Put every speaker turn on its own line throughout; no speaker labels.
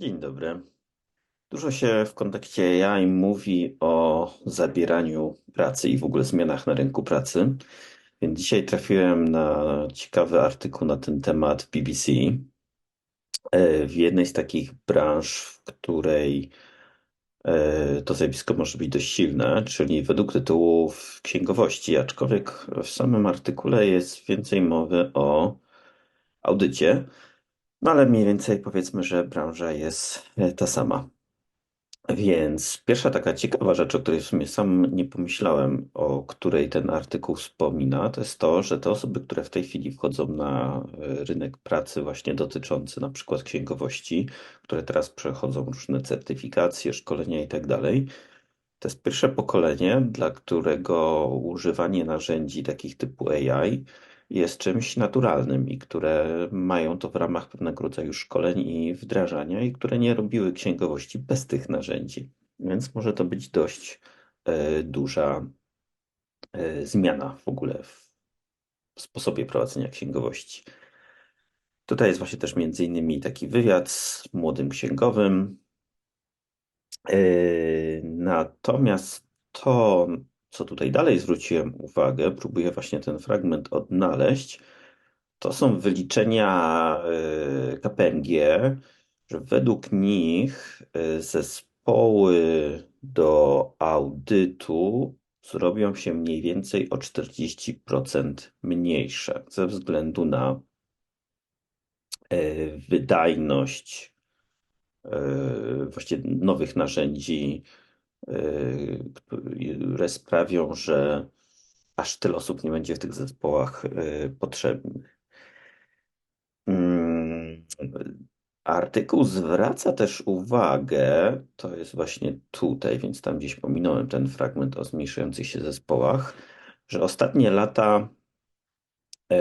Dzień dobry. Dużo się w kontekście AI mówi o zabieraniu pracy i w ogóle zmianach na rynku pracy. Więc dzisiaj trafiłem na ciekawy artykuł na ten temat w BBC. E, w jednej z takich branż, w której e, to zjawisko może być dość silne, czyli według tytułu w księgowości, aczkolwiek w samym artykule jest więcej mowy o audycie. No ale mniej więcej powiedzmy, że branża jest e, ta sama. Więc pierwsza taka ciekawa rzecz, o której w sumie sam nie pomyślałem, o której ten artykuł wspomina, to jest to, że te osoby, które w tej chwili wchodzą na e, rynek pracy właśnie dotyczący na przykład księgowości, które teraz przechodzą różne certyfikacje, szkolenia i tak dalej, to jest pierwsze pokolenie, dla którego używanie narzędzi takich typu AI jest czymś naturalnym i które mają to w ramach pewnego rodzaju szkoleń i wdrażania i które nie robiły księgowości bez tych narzędzi. Więc może to być dość e, duża e, zmiana w ogóle w sposobie prowadzenia księgowości. Tutaj jest właśnie też między innymi taki wywiad z młodym księgowym. E, natomiast to, co tutaj dalej zwróciłem uwagę, próbuję właśnie ten fragment odnaleźć, to są wyliczenia y, KPMG, że według nich y, zespoły do audytu zrobią się mniej więcej o 40% mniejsze ze względu na y, wydajność właśnie nowych narzędzi, które sprawią, że aż tyle osób nie będzie w tych zespołach potrzebnych. Mm, artykuł zwraca też uwagę, to jest właśnie tutaj, więc tam gdzieś pominąłem ten fragment o zmniejszających się zespołach, że ostatnie lata e,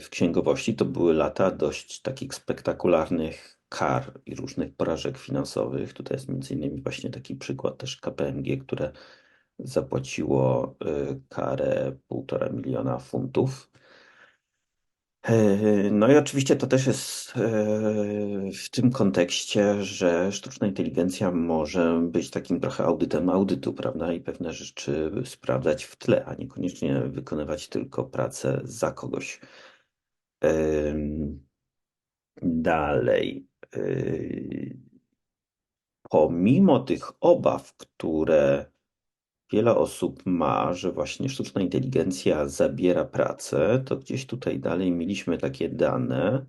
w księgowości to były lata dość takich spektakularnych kar i różnych porażek finansowych. Tutaj jest między innymi właśnie taki przykład też KPMG, które zapłaciło e, karę półtora miliona funtów E, no i oczywiście to też jest e, w tym kontekście, że sztuczna inteligencja może być takim trochę audytem audytu, prawda? I pewne rzeczy sprawdzać w tle, a niekoniecznie wykonywać tylko pracę za kogoś. Dalej. E, pomimo tych obaw, które wiele osób ma, że właśnie sztuczna inteligencja zabiera pracę, to gdzieś tutaj dalej mieliśmy takie dane,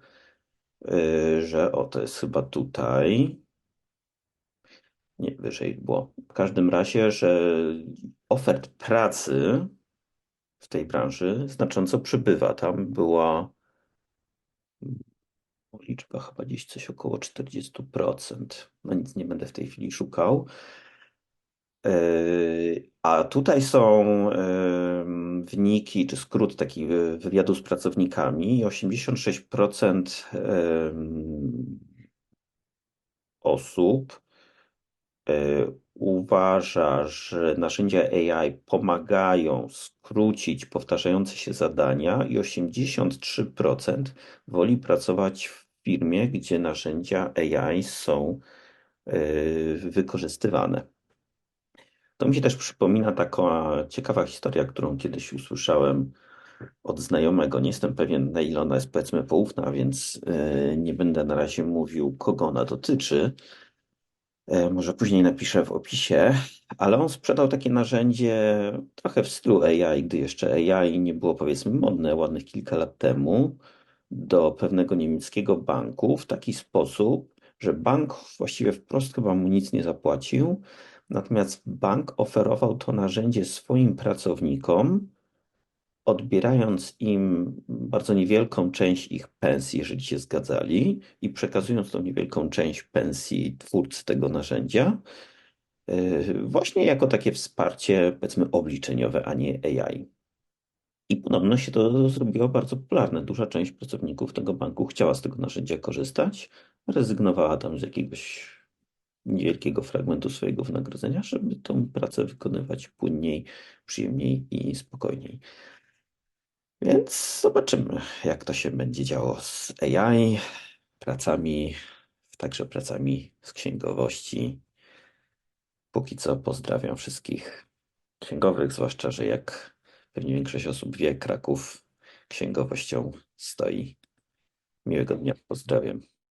y, że o, to jest chyba tutaj. Nie, wyżej było. W każdym razie, że ofert pracy w tej branży znacząco przybywa. Tam była liczba chyba gdzieś coś około 40%. No nic nie będę w tej chwili szukał. Yy, a tutaj są yy, wyniki, czy skrót taki wywiadu z pracownikami. 86% yy, osób uważa, że narzędzia AI pomagają skrócić powtarzające się zadania i 83% woli pracować w firmie, gdzie narzędzia AI są wykorzystywane. To mi się też przypomina taka ciekawa historia, którą kiedyś usłyszałem od znajomego. Nie jestem pewien, na ile ona jest powiedzmy poufna, więc e, nie będę na razie mówił, kogo ona dotyczy. E, może później napiszę w opisie, ale on sprzedał takie narzędzie trochę w stylu AI, gdy jeszcze AI nie było powiedzmy modne ładnych kilka lat temu, do pewnego niemieckiego banku w taki sposób, że bank właściwie wprost chyba mu nic nie zapłacił, Natomiast bank oferował to narzędzie swoim pracownikom, odbierając im bardzo niewielką część ich pensji, jeżeli się zgadzali, i przekazując tą niewielką część pensji twórcy tego narzędzia, y, właśnie jako takie wsparcie, powiedzmy, obliczeniowe, a nie AI. I podobno się to zrobiło bardzo popularne. Duża część pracowników tego banku chciała z tego narzędzia korzystać, rezygnowała tam z jakiegoś niewielkiego fragmentu swojego wynagrodzenia, żeby tą pracę wykonywać płynniej, przyjemniej i spokojniej. Więc zobaczymy, jak to się będzie działo z AI, pracami także pracami z księgowości. Póki co pozdrawiam wszystkich księgowych, zwłaszcza, że jak pewnie większość osób wie, Kraków księgowością stoi. Miłego dnia, pozdrawiam.